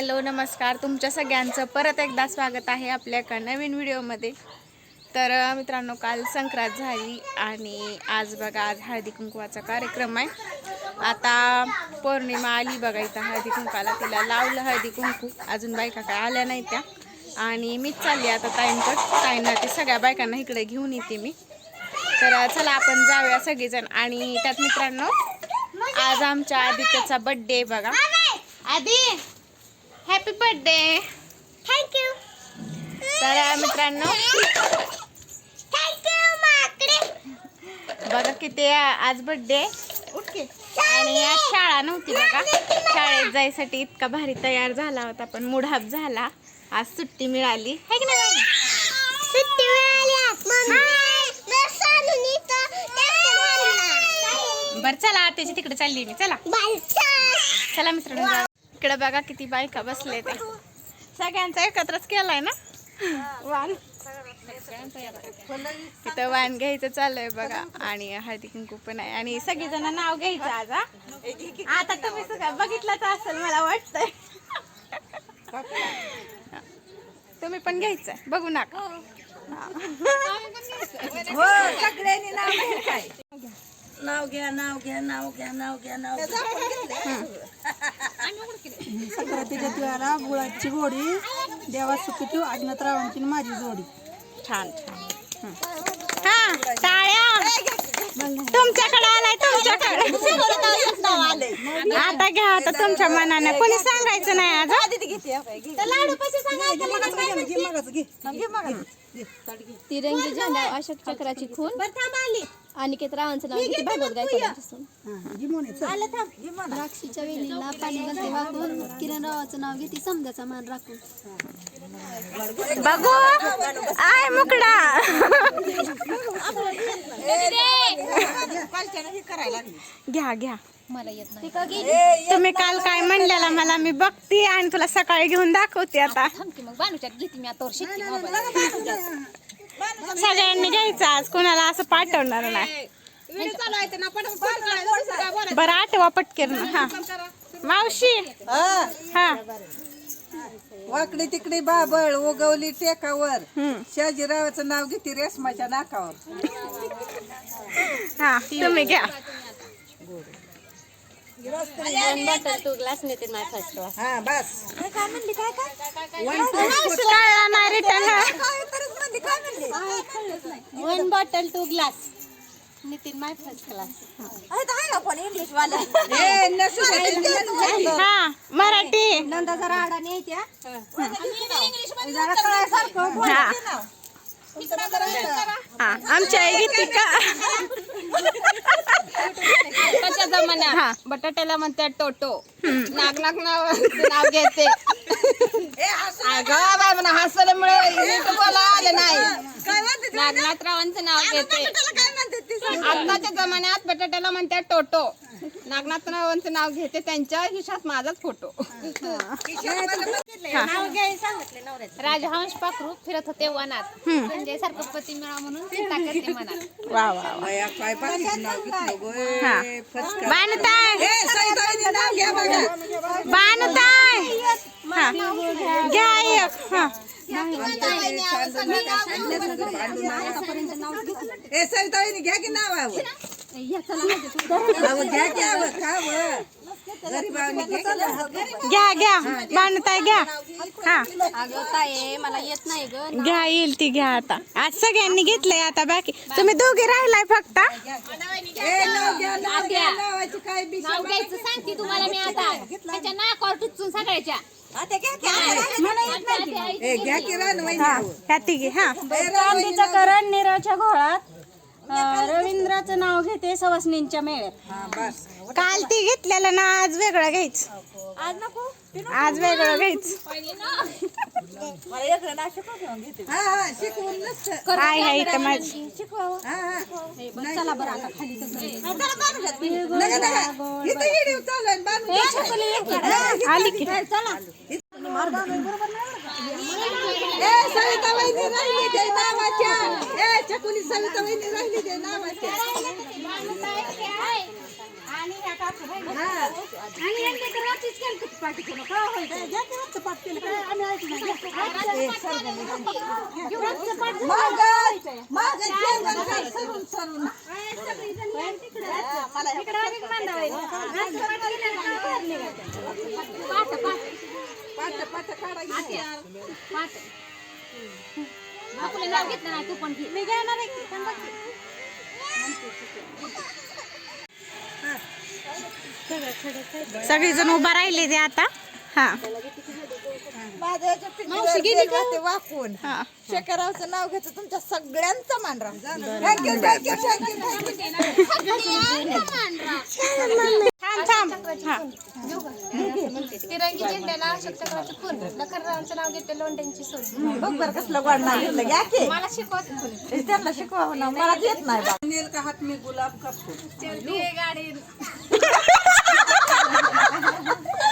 Hello नमस्कार. तुमच्या सगळ्यांचं परत एकदा स्वागत आहे आपल्या एका नवीन व्हिडिओमध्ये. तर मित्रांनो काल संक्रांत झाली आणि आज बघा आज हळदी कुंकवाचा कार्यक्रम आहे. आता पौर्णिमा आली बघा इथं हळदी कुंकाला. तिला लावलं हळदी कुंकू. अजून बायका काय आल्या नाही त्या. आणि मीच चालली आता ताईंकड. ताईंना ते सगळ्या बायकांना इकडे घेऊन येते मी. तर चला आपण जाऊया सगळेजण. आणि त्यात मित्रांनो आज आमच्या आदित्यचा बड्डे बघा. आदी हॅपी बर्थडे थँक्यू तर मित्रांनो. बघा किती आज बर्थडे उठके आणि आज शाळा नव्हती बघा. शाळेत जायसाठी इतका भारी तयार झाला होता पण मुढाप झाला. आज सुट्टी मिळाली. है की नाही? सुट्टी मिळाली बर चला त्याची तिकडे चालली मी. चला. चला. मित्रांनो. इकडे बघा किती बायका बसले ते. सगळ्यांचा एकत्रच केलाय ना? वाण तिथं वाण घ्यायचं चाललंय बघा. आणि हळदी कुंकू पण आहे. आणि सगळेजण नाव घ्यायचं आज आता तुम्ही सगळं बघितलंच असेल मला वाटतंय. तुम्ही पण घ्यायचं बघू नका. हो सगळ्यांनी नाव घ्यायचंय नाव घ्या नाव घ्या नाव घ्या नाव घ्या नाव संक्रांतीच्या दिवाला गुळाची गोडी देवा सुखी ठेव अज्ञातरावांची आणि माझी जोडी. छान छान. हं. टाळ्या. तुमच्याकडे आलाय तुमच्याकडे. आता घ्या आता तुमच्या मनाने. कोणी सांगायचं नाही आज हं? तिरंगी झेंडा अशोक चक्राची खून. अनिकेत रावांचं नाव किती भागवत गायकवाडांपासून द्राक्षीच्या वेलीला पाणी घालते वाकून किरण रावाचं नाव घेते समजाचा मान राखून. बघू. आय मुकडा. घ्या घ्या. मला येत नाही. तुम्ही काल काय म्हणलेला मला? मी बघते आणि तुला सकाळी घेऊन दाखवते आता. मग बानुच्यात घेते मी आता शिकते मोबाईल. सगळ्यांनी घ्यायचं आज कोणाला असं पाठवणार नाही. बरं आठवा पटकेर हा. मावशी. हा. वाकडी तिकडी बाबळ उगवली टेकावर. हम्म. शहाजीरावाचं नाव घेते रेशमाच्या नाकावर. हा तुम्ही घ्या. टू ग्लास नेते माय फर्स्ट क्लास हा बस कळला नाही return one bottle two glass Nitin my first class दे. हा मराठी. नंदा जरा अडाणी आहे त्या. हा. आमच्या आई घेते का? आताच्या हा. जमान्यात बटाट्याला म्हणतात टोटो. नाग नाग नाव नाव घेते. अगं बाय म्हणा हसल्यामुळे नीट बोला आलं नाही. नागनाथरावांचं नाव घेते. आताच्या जमान्यात बटाट्याला म्हणतात टोटो. नागनाथरावांचं नाव घेते त्यांच्या हिशात माझाच फोटो राजहंस पाखरू फिरत होते वनात. संजय सारखं पती मिळा म्हणून मनात. वा वा वा. बाणताय. घ्या. बाणताय. हा. घ्या एक. हा. की नाव घ्या घ्या नाव. घ्या. हा. अगं ताये मला येत नाही ग. घ्या येईल ती घ्या आता. आज सगळ्यांनी घेतलंय आता बाकी. तुम्ही दोघे राहिलाय फक्त. सांगते तुम्हाला मी आता. त्याच्या नाकावर टुचून सगळ्याच्या. घ्या हा. हा निराच्या घोळात. रवींद्राचं नाव घेते सवासनींच्या मेळ्यात. हा, बस. काल ती घेतलेलं ना आज वेगळं घ्यायचं. आज वेगळं घ्यायचं. हा, हा, शिकवून नसतं. आहे इथं माझी. हा, हा. चला बरं आता खाली नका, नका. चालू. आली की. ए, सविता वहिनी राहिली ते नावाच्या. ए, चकुली सविता वहिनी राहिली ते नावाच्या. पाठ पाठ काढा आपलं नाव घेतलं नाही तू पण घे. मी घेणार आहे की, थांबा की. सगळेजण उभा राहिले ते आता. हा. माझ्या याच्या पिंडीवर हा. शेखरावचं नाव घ्यायचं तुमच्या सगळ्यांचं मान राहू थँक्यू थँक्यू थँक्यू थांब थांब हा तिरंगी झेंड्याला अशोक चक्राची खून लखनरावांचं नाव घेते लोंढ्यांची सोन बघ बरं कसलं गोड नाव घेतलं घ्या की. मला शिकवत कोणी त्यांना शिकवा ना मला येत नाही बा.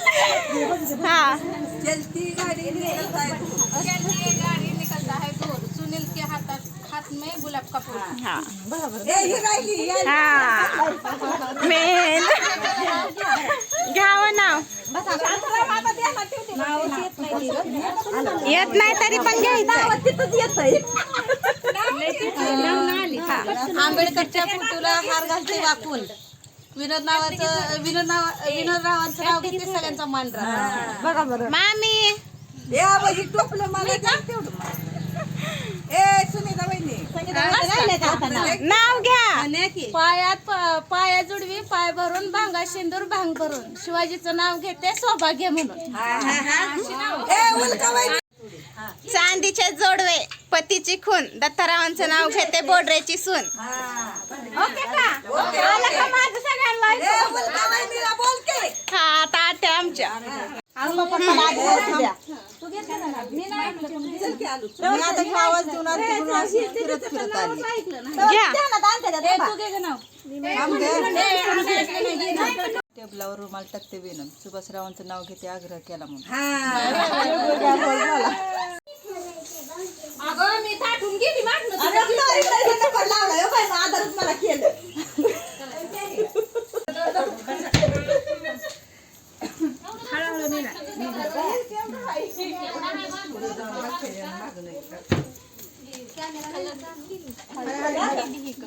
हा. चलती गाडी गाडी निकलता है दूर सुनील के हातात हात में गुलाब का फूल. हा. ही राहिली हा मेन घ्यावं नाव येत नाही तरी पण घ्यायचं. तिथंच येतंय. आंबेडकरच्या फोटोला हार घालते वाकून. विनोद नावाचं विनोद नाव विनोद रावांचं नाव घेते सगळ्यांचा मान राहतो बघा बरं मामी. या बाई टोपलं मला द्या तेवढं मला. ए सुनीता वहिनी नाव घ्या. पायात पाया जुडवी पाय भरून भांगा शेंदूर भांग भरून. शिवाजीचं नाव घेते सौभाग्य म्हणून. चांदीचे जोडवे पतीची खून दत्तारावांचं नाव घेते बोडरेची सून. ओके का? आलं माझं सगळ्यांना? हा आता आमच्या. मी आता आवाज देऊन अशी फिरत फिरत आली घ्या टेबलावर रुमाल टाकते विनम सुभाषरावांचं नाव घेते आग्रह केला म्हणून अगं मी थाटून गेली अरे sorry, sorry, नंबर लावला. हो बाई, मग आधारच मला केलं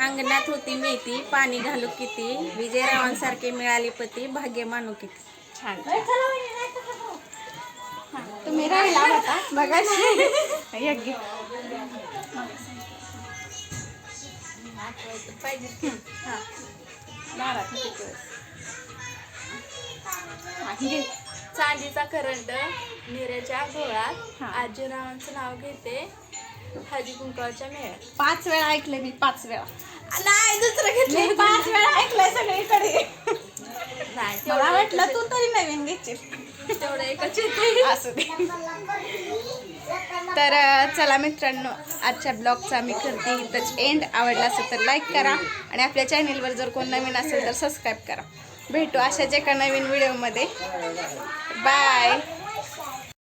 अंगणात होती मेथी पाणी घालू किती विजयरावांसारखे मिळाले पती भाग्य मानू किती. छान तुम्ही राहिला होता. बघा पाहिजे? हा. चांदीचा करंड निऱ्याच्या घोळात आजीरावांचं नाव घेते. हळदी कुंकवाच्या मेळ्यात पाच वेळा ऐकलंय मी पाच वेळा. नाही दुसरं घेतलं पाच वेळा ऐकलंय सगळीकडे. नाही मला वाटलं तू तरी नवीन घेशील. तेवढं एकच येते असू दे. तर अं, चला मित्रांनो आजच्या ब्लॉगचा मी करते इथंच एंड आवडला असेल तर लाईक करा आणि आपल्या चॅनेलवर जर कोण नवीन असेल तर सबस्क्राईब करा. भेटू अशाच एका नवीन व्हिडिओमध्ये बाय